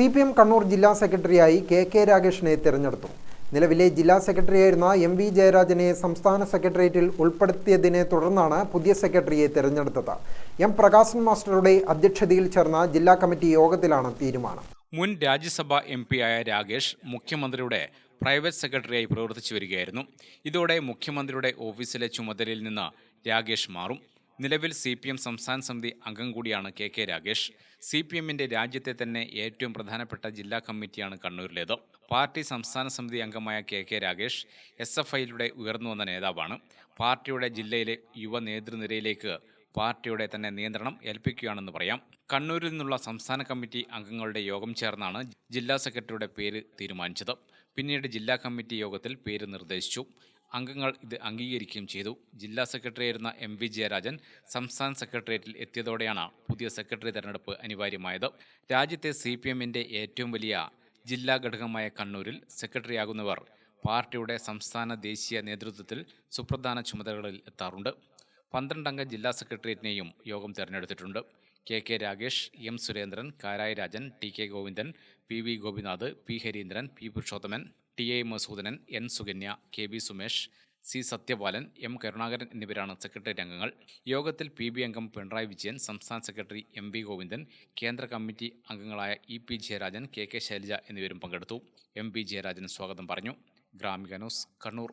C P M Kannur ജില്ലാ സെക്രട്ടറിയായി K K രാഗേഷിനെ തിരഞ്ഞെടുത്തു. നിലവിലെ ജില്ലാ സെക്രട്ടറിയായിരുന്ന എം വി ജയരാജനെ സംസ്ഥാന സെക്രട്ടേറിയറ്റിൽ ഉൾപ്പെടുത്തിയതിനെ തുടർന്നാണ് പുതിയ സെക്രട്ടറിയെ തിരഞ്ഞെടുത്തത്. എം പ്രകാശൻ മാസ്റ്ററുടെ അധ്യക്ഷതയിൽ ചേർന്ന ജില്ലാ കമ്മിറ്റി യോഗത്തിലാണ് തീരുമാനം. മുൻ രാജ്യസഭാ എം ആയ രാഗേഷ് മുഖ്യമന്ത്രിയുടെ പ്രൈവറ്റ് സെക്രട്ടറിയായി പ്രവർത്തിച്ചു വരികയായിരുന്നു. ഇതോടെ മുഖ്യമന്ത്രിയുടെ ഓഫീസിലെ ചുമതലയിൽ നിന്ന് രാഗേഷ് മാറും. നിലവിൽ സി പി എം സംസ്ഥാന സമിതി അംഗം കൂടിയാണ് K K Ragesh C P എമ്മിന്റെ രാജ്യത്തെ തന്നെ ഏറ്റവും പ്രധാനപ്പെട്ട ജില്ലാ കമ്മിറ്റിയാണ് കണ്ണൂരിലേത്. പാർട്ടി സംസ്ഥാന സമിതി അംഗമായ K K Ragesh S F ഐയിലൂടെ ഉയർന്നു വന്ന നേതാവാണ്. പാർട്ടിയുടെ ജില്ലയിലെ യുവ നേതൃനിരയിലേക്ക് പാർട്ടിയുടെ തന്നെ നിയന്ത്രണം ഏൽപ്പിക്കുകയാണെന്ന് പറയാം. കണ്ണൂരിൽ നിന്നുള്ള സംസ്ഥാന കമ്മിറ്റി അംഗങ്ങളുടെ യോഗം ചേർന്നാണ് ജില്ലാ സെക്രട്ടറിയുടെ പേര് തീരുമാനിച്ചത്. പിന്നീട് ജില്ലാ കമ്മിറ്റി യോഗത്തിൽ പേര് നിർദ്ദേശിച്ചു. അംഗങ്ങൾ ഇത് അംഗീകരിക്കുകയും ചെയ്തു. ജില്ലാ സെക്രട്ടറി ആയിരുന്ന എം വി ജയരാജൻ സംസ്ഥാന സെക്രട്ടേറിയറ്റിൽ എത്തിയതോടെയാണ് പുതിയ സെക്രട്ടറി തെരഞ്ഞെടുപ്പ് അനിവാര്യമായത്. രാജ്യത്തെ സി പി എമ്മിന്റെ ഏറ്റവും വലിയ ജില്ലാ ഘടകമായ കണ്ണൂരിൽ സെക്രട്ടറിയാകുന്നവർ പാർട്ടിയുടെ സംസ്ഥാന ദേശീയ നേതൃത്വത്തിൽ സുപ്രധാന ചുമതലകളിൽ എത്താറുണ്ട്. പന്ത്രണ്ടംഗ ജില്ലാ സെക്രട്ടേറിയറ്റിനെയും യോഗം തെരഞ്ഞെടുത്തിട്ടുണ്ട്. K K Ragesh M Surendran Karaya Rajan T K Govindan P V Gopinath P Hareendran P Purushothaman T A Masoodanan N Sukanya K B Sumesh C Sathyapalan M Karunakaran എന്നിവരാണ് സെക്രട്ടേറിയറ്റ് അംഗങ്ങൾ. യോഗത്തിൽ പി ബി അംഗം പിണറായി വിജയൻ സംസ്ഥാന secretary M V Govindan കേന്ദ്ര committee അംഗങ്ങളായ E P Jayarajan K K Shailaja എന്നിവരും പങ്കെടുത്തു. M P Jayarajan സ്വാഗതം പറഞ്ഞു. ഗ്രാമിക ന്യൂസ് കണ്ണൂർ.